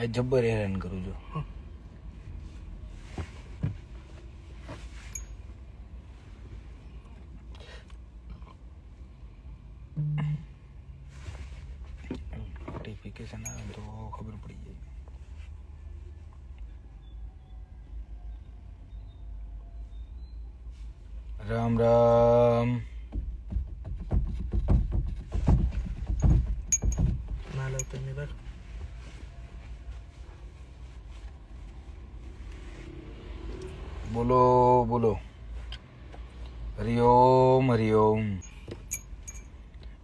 આ જબ્બર હેરાન કરું છું નોટિફિકેશન આવે તો ખબર પડી જાય રામ રામ ના લો તો મિરર બોલો બોલો. હરિઓમ હરિઓમ.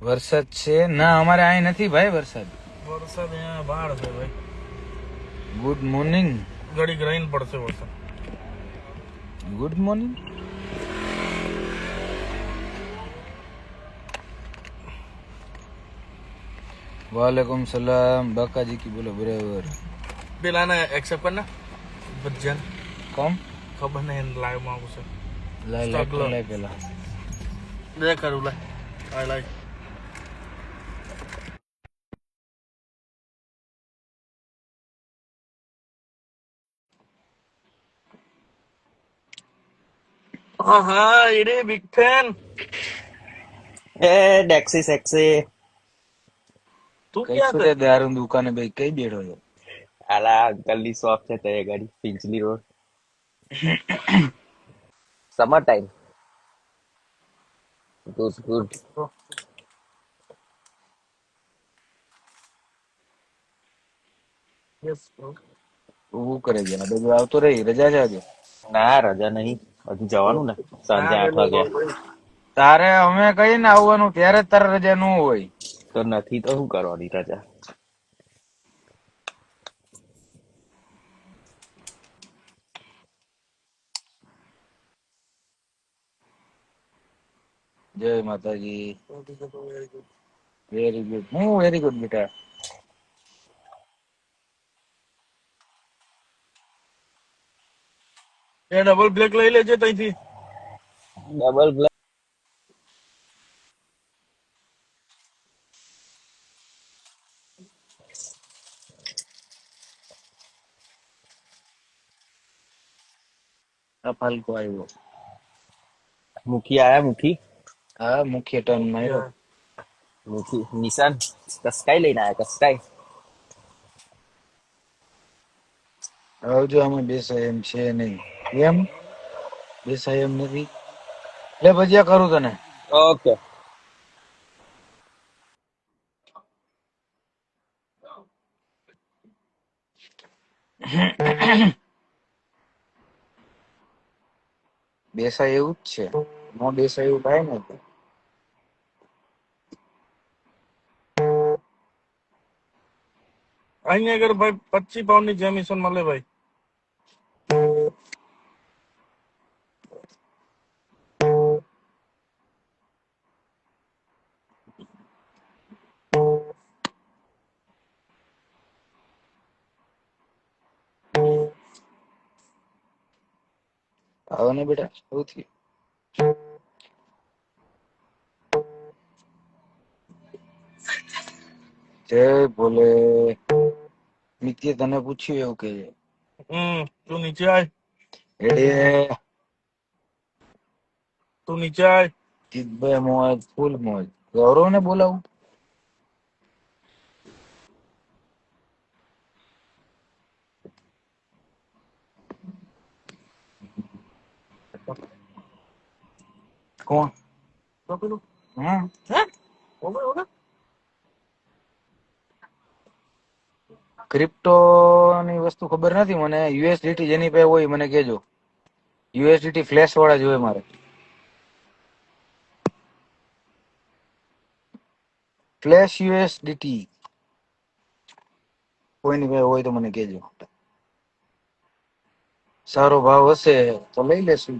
વરસાદ છે? ના અમારે અહીં નથી ભાઈ વરસાદ. વરસાદ અહીંયા બહાર છે ભાઈ. ગુડ મોર્નિંગ ઘડીક રહીને પડશે વરસાદ. ગુડ મોર્નિંગ વાલેકુમ સલામ. બાકાજી કી બોલો બરાબર. પેલાને એક્સેપ્ટ કરના? ભજન. કોમ? ખબર નહીં લાઈવમાં આવશે લાય Stock લો. લાય લાય પેલા. દે કરું લાય. I lie. હા હા એરે બિગ ફેન એ ડેક્સી સેક્સી તું ક્યાં તે દારૂ દુકાને ભાઈ કઈ બેઠો છો? આલા અંકલની શોપ છે તે ગાડી પિંચલી road. Summer time good good yes bro શું કરે છે? આ બધું આવતો રહી. રજા છે આજે? ના રજા નહીં. હજી જવાનું ને. સાંજે આઠ વાગે તારે અમે કહીને આવવાનું? ત્યારે જ તારે રજા ન હોય? તો નથી તો શું કરવાની રજા? જય માતાજી વેરી ગુડ હું વેરી ગુડ બેટા એ ડબલ બ્લેક લઈ લેજે ત્યાંથી ડબલ બ્લેક આ ફાલ્કો આવ્યો મુખી આયા મુખી હા મુખ્ય ટર્ન મળ્યો મુખી નિશાન કસકાઈ લઈને આવ્યા કસકાઈ હવે જો અમે બેસાય એમ છે નહીં. એમ? બેસાય એમ નથી. લે ભજીયા કરું તને. ઓકે. બેસાય એવું જ છે. નો બેસાય એવું થાય ને અહીંયા આગળ ભાઈ પચીસ પાઉન્ડની જેમિસન મળે ભાઈ આવો ને બેટા સૌથી જય બોલે. નિત્ય તને પૂછ્યું એવું કે. હમ તું નીચે આય. એ તું નીચે આય. જીતભાઈ મોજ ફૂલ મોજ. ગૌરવ ને બોલાવું. કોણ? તો પેલું? હા હે? ઓકે ઓકે ક્રિપ્ટો ની વસ્તુ ખબર નથી મને. યુએસડીટી જેની પાસે હોય મને કેજો યુએસડીટી ફ્લેશ વાળા જોઈએ મારે. ફ્લેશ યુએસડીટી કોઈની પાસે હોય તો મને કેજો સારો ભાવ હશે તો લઈ લેશું.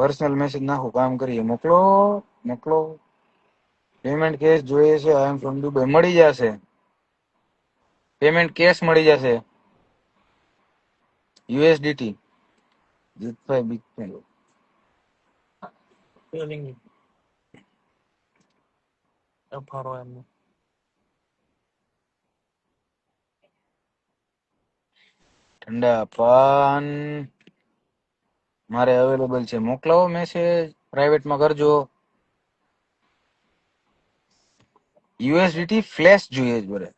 પર્સનલ મેસેજ નાખું કામ કરીએ મોકલો મોકલો. પેમેન્ટ કેશ જોઈએ છે આઈ એમ ફ્રોમ દુબઈ મળી જશે. પેમેન્ટ કેશ મળી જશે. યુએસડીટી જીતભાઈ બિગ ઠંડા પાન. મારે અવેલેબલ છે. મોકલાવો મેસેજ પ્રાઇવેટમાં કરજો. યુએસડીટી ફ્લેશ જોઈએ જ બરે.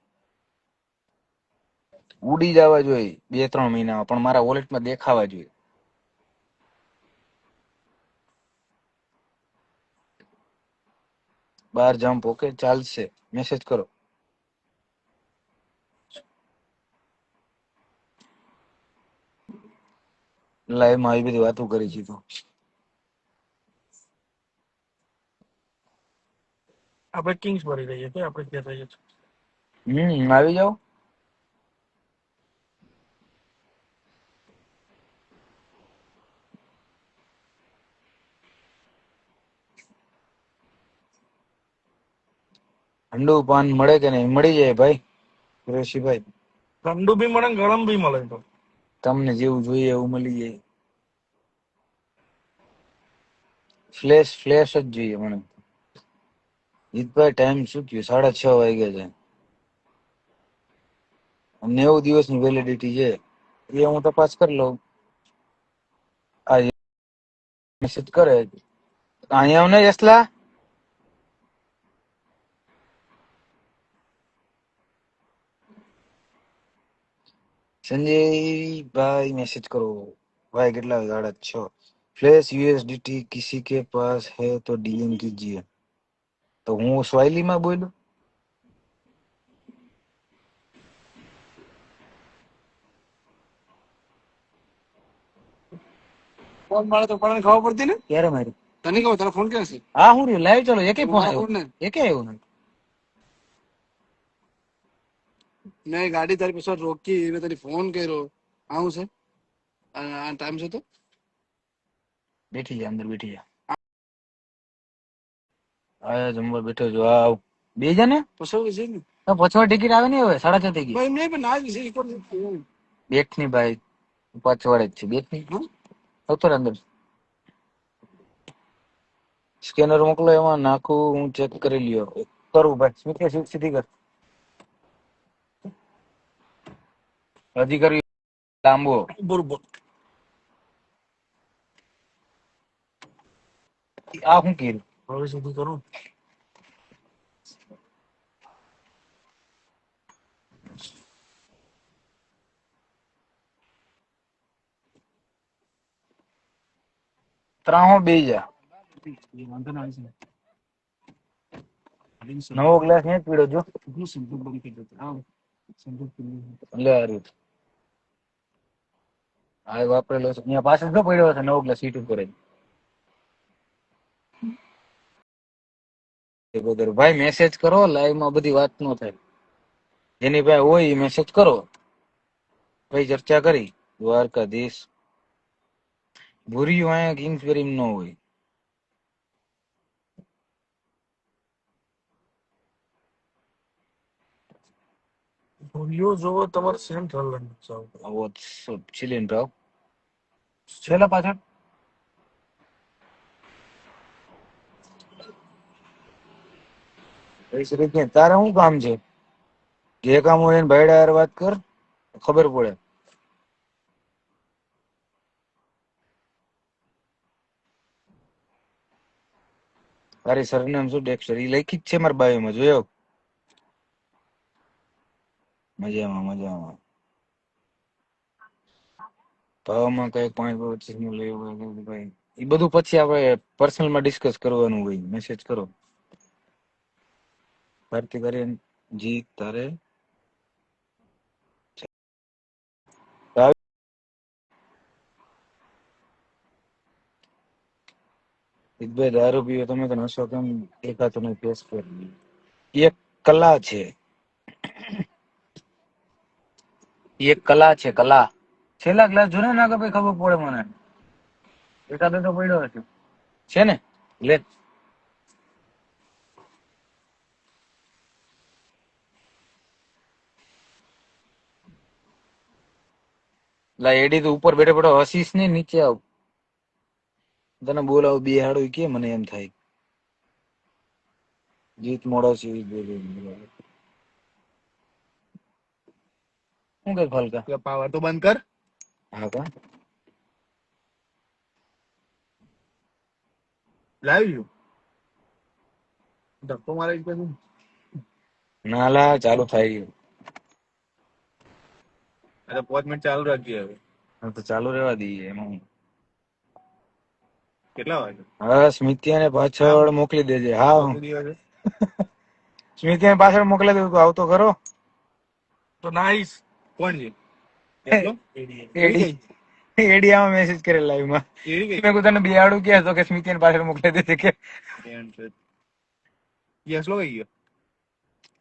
ઉડી જવા જોઈએ બે ત્રણ મહિનામાં, પણ મારા વોલેટમાં દેખાવા જોઈએ. બાર જમ્પ ઓકે ચાલશે. મેસેજ કરો. લાઈવમાં આવી બધી વાતો કરી છે તો. આપણે કિંગ્સ ભરી રહીએ કે આપણે ત્યાં થઈ છીએ. હમ આવી જાઓ. ઠંડુ પાન મળે કે નહીં? મળી જાય ભાઈ. કુરેશીભાઈ ઠંડુ બી મળે ગરમ બી મળે તો. તમને જેવું જોઈએ એવું મળી જાય. ફ્લેશ ફ્લેશ જ જોઈએ મને. જીતભાઈ ટાઈમ શું થયું? સાડા છ વાગ્યા છે. નેવું દિવસની વેલિડિટી છે. એ હું તપાસ કરી લઉં. આ મેસેજ કરે. અહીંયા ને યસલા संजय मैसेज करो भाई कितना साढ़े छः फ्लैश यूएसडीटी किसी के पास है तो डीएम कीजिए तो હું સ્વાઈલીમાં બોલ્યો ફોન મારે તો પણ ખબર પડતી ને ક્યારે મારી તને કહું તારા ફોન ક્યાં છે હા હું રહ્યું લાઈવ ચાલો એકે ફોન મારા આવ્યો ફોન ને એકે આવ્યો નહીં મેં ગાડી તારી પાછળ રોકી મેં તને ફોન કર્યો. આવું છે? આ ટાઈમ છે તો? બેઠી જા અંદર બેઠી જા. આ જમવા બેઠો જો આવ. બે જને ને? પછી છે ને? પછવા ટિકિટ આવે ને હવે સાડા છ થઈ ગઈ. ભાઈ નહીં પણ ના જ છે? બેઠની ભાઈ પછવાડે જ છે બેઠની? આવતો અંદર. સ્કેનર મોકલો એમાં નાખું હું ચેક કરી લ્યો. કરું ભાઈ સ્મિતે સીધી કર હજી કરવી લાંબો બરોબર આ શું કીધું હવે સુધી કરું ત્રાહો બે જા વાંધો ના આવી છે નવો ગ્લાસ ને પીડો જો હું સંદૂક બંધ કરી દઉં આવ સંદૂક પીલું લે હારું આ વાપરેલો છે. અહીંયા પાછળ જો પડ્યો છે નવો ગ્લાસ સીટ ઉપર ભાઈ મેસેજ કરો લાઈવમાં બધી વાત ન થાય. જેની ભાઈ હોય એ મેસેજ કરો. ભાઈ, ચર્ચા કરી. દ્વારકાધીશ. ભૂર્યું અહીંયા કિંગ્સબેરી ન હોય. ભૂલ્યો જોવો તમારે સેન્ટ્રલ જાવ આવો. ચિલીન રાવ છેલ્લા પાછળ. તારે શું કામ છે? જે કામ હોય એને ભાઈડા યાર વાત કર ખબર પડે. તારી સરનામ શું ડેક્સર? એ લખી જ છે મારા બાયોમાં જોયો? મજામાં મજામાં. ભાવમાં કઈ પોઈન્ટ પચીસનું લેવું હોય ભાઈ? એ બધું પછી આપણે પર્સનલમાં ડિસ્કસ કરવાનું હોય. મેસેજ કરો. ભારતી કરીને જી તારે. ભાઈ દારૂ પીવો તમે તો નશો? કેમ દેખાતો નહીં ફેસ પર એક કલા છે. એક કલા છે, કલા. છેલ્લા ક્લાસ જો ના કે ભાઈ ખબર પડે મને. એકાદો તો પડ્યો હશે. છે ને? લે. લા, એડી તો ઉપર બેઠો બેઠો હસીસ ને, નીચે આવ. તને બોલાવ બે હાડું કે મને એમ થાય? જીત મોડો છે શું કે ફલકા? પાવર તો બંધ કર. હા કા? લાવી છું ધક્કો મારે એક પછી. ના લા ચાલુ થાય ગયું. અરે પાંચ મિનિટ ચાલુ રાખજે હવે. તો ચાલુ રહેવા દઈએ એમાં હું. કેટલા વાગે? હા સ્મિતિયાને પાછળ મોકલી દેજે હા સ્મિતિયાને પાછળ મોકલી દેજો આવતો ખરો. તો નાઈસ. કોણ છે? એટલો? એડી. એડી એડી આમાં મેસેજ કરે લાઈવમાં. એડી કઈ મેં કીધું તને બિયાડું કે તો કે સ્મિતિન પાછળ મોકલી દેજે કે. બેન છે. યસ લો ગઈ ગયો?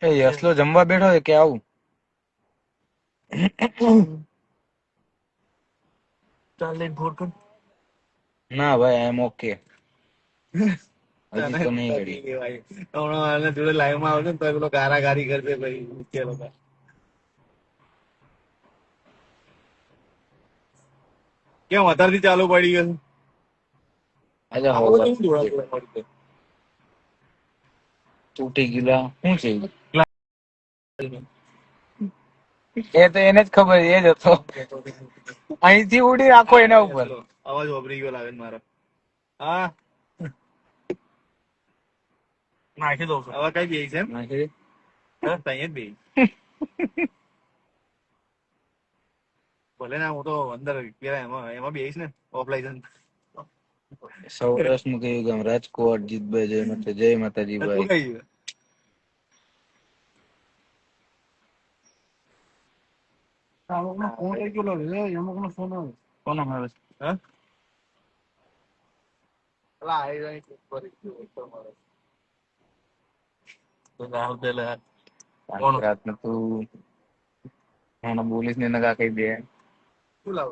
એ યસલો જમવા બેઠો છે કે આવું? ચાલ લઈને ફોન કર. ના ભાઈ આઈ એમ ઓકે હજી તો નહીં કરી હમણાં આને જોડે લાઈવમાં આવશે ને તો પેલો ગારાગારી કરશે ભાઈ કે લોકો કેમ અત્યારથી ચાલુ પડી ગયું? તૂટી ગયેલા. શું છે? એ તો એને જ ખબર એ જ હતો. અહીંથી ઉડી રાખો એના ઉપર. અવાજ વાપરી ગયો લાવે મારો. હા? નાખી દઉં હવે કઈ બે છે એમ? નાખી દે. હા, ત્યાં જ બેસી ભલે ના હું તો અંદર પેલા એમાં એમાં બેસીશ ને ઓફલાઈન સૌરાષ્ટ્રનું કયું ગામ? રાજકોટ જીતભાઈ જય માતા જય માતાજી ભાઈ. ફોન આવી ગયેલો રે અમુકનો ફોન આવે. કોનો આવે છે? હા? અલા આઈ જાય ઉપર ઉપર તો રાહુલ પેલા. કોણ? રાત તું મને બોલીશ ને નકા કઈ દે શું લાવ?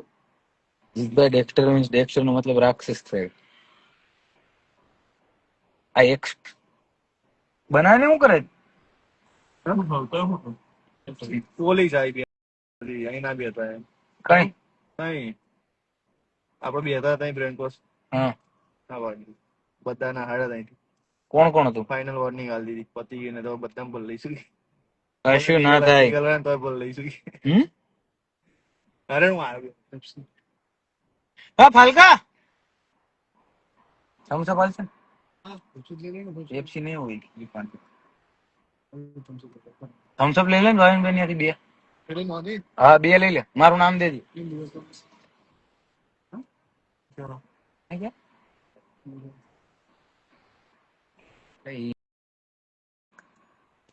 જીતભાઈ ડેક્સ્ટર મીન્સ ડેક્સ્ટર નો મતલબ રાક્ષસ થાય. આ એક બનાવીને શું કરે? પોલીસ જાય બે અહીં ના બે હતા એમ. કઈ? નહીં આપડે બે હતા ત્યાં બ્રેન કોસ. હા. ના વાગી બધા ના હાડા ત્યાં કોણ કોણ હતું? ફાઇનલ વોર્નિંગ આલી દીધી. પતી ગઈ ને તો બધા બોલ લઈશું કશું ના થાય. તો બોલ લઈશું હમ? અરે હું આવ્યો. હા ફાલકા? સમોસા પાલશે નહીં હોય ને ભાવિનભાઈ ની મારું નામ દેજે.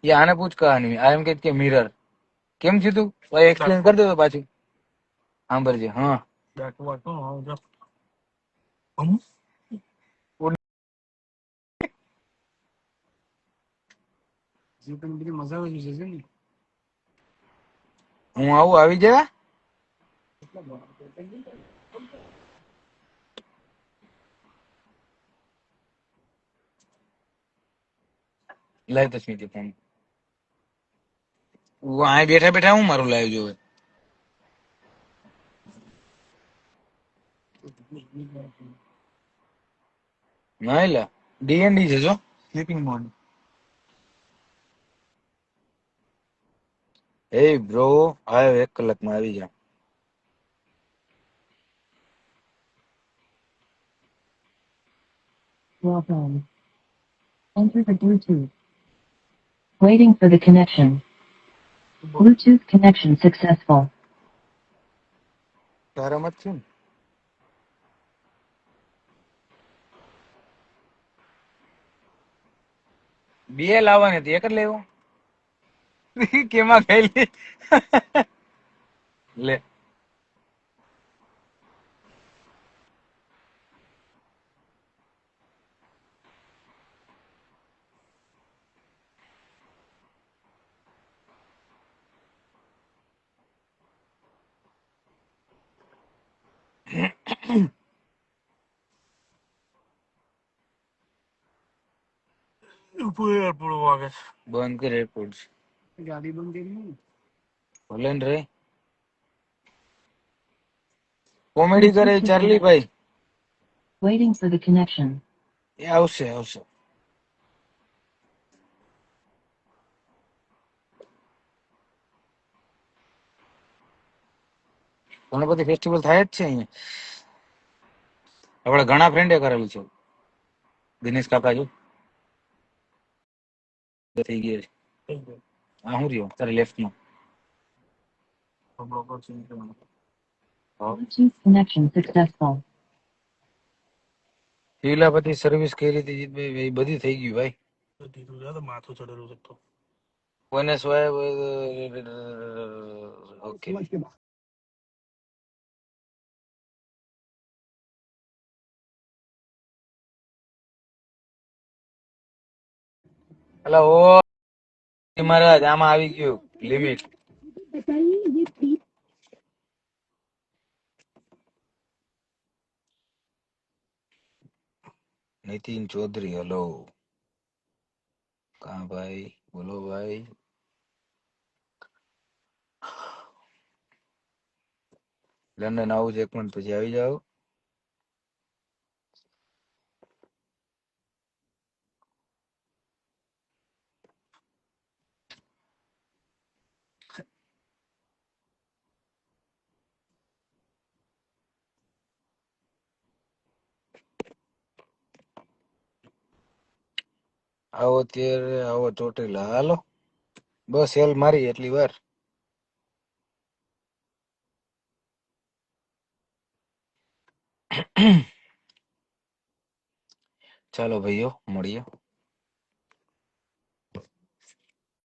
આને પૂછ કહાની. આ એમ કે મિરર કેમ થયું તું? એક્સપ્લેન કરી દો પાછી. બરજે હા. મજા આવે છે ને. હું આવું આવી જાય લાઈવ તસ્મીતી સ્મિતિ ફોન બેઠા બેઠા હું મારું લાઈવ જોવે ના એટલે ડીએનડી છે જો સ્લીપિંગ મોડ એ બ્રો આવ્યો એક કલાકમાં આવી જા. Enter the Bluetooth. Waiting for the connection. Bluetooth connection successful. તારામાં જ છે ને બે લાવવાની હતી એક જ લેવો? કેમાં ખાઈ લે? ઉપર એરપોર્ટ વાગે છે બંધ કર એરપોર્ટ ગાડી બંધ કરી ને ભલે ને રે કોમેડી કરે એ ચાર્લી ભાઈ વેઇટિંગ ફોર ધ કનેક્શન એ આવશે આવશે ગણપતિ ફેસ્ટિવલ થાય જ છે અહીંયા આપણે ઘણા ફ્રેન્ડે કરેલું છે દિનેશ કાકા જો થઈ ગયો છે. આ હું રહ્યો? તારે લેફ્ટ નો. શીલાપતિ સર્વિસ કઈ રીતે જીતભાઈ. બધી થઈ ગયું ભાઈ. તો માથું ચડેલું છે તો. કોઈને સ્વાય ઓકે હલો ઓ મહારાજ આમાં આવી ગયું લિમિટ નીતિન ચૌધરી હલો કા ભાઈ? બોલો ભાઈ. લંડન આવું છે એક મિનિટ પછી આવી જાઓ. આવો ત્યારે આવો ચોટેલા. હાલો. બસ હેલ મારી એટલી વાર. ચાલો ભાઈઓ મળીએ.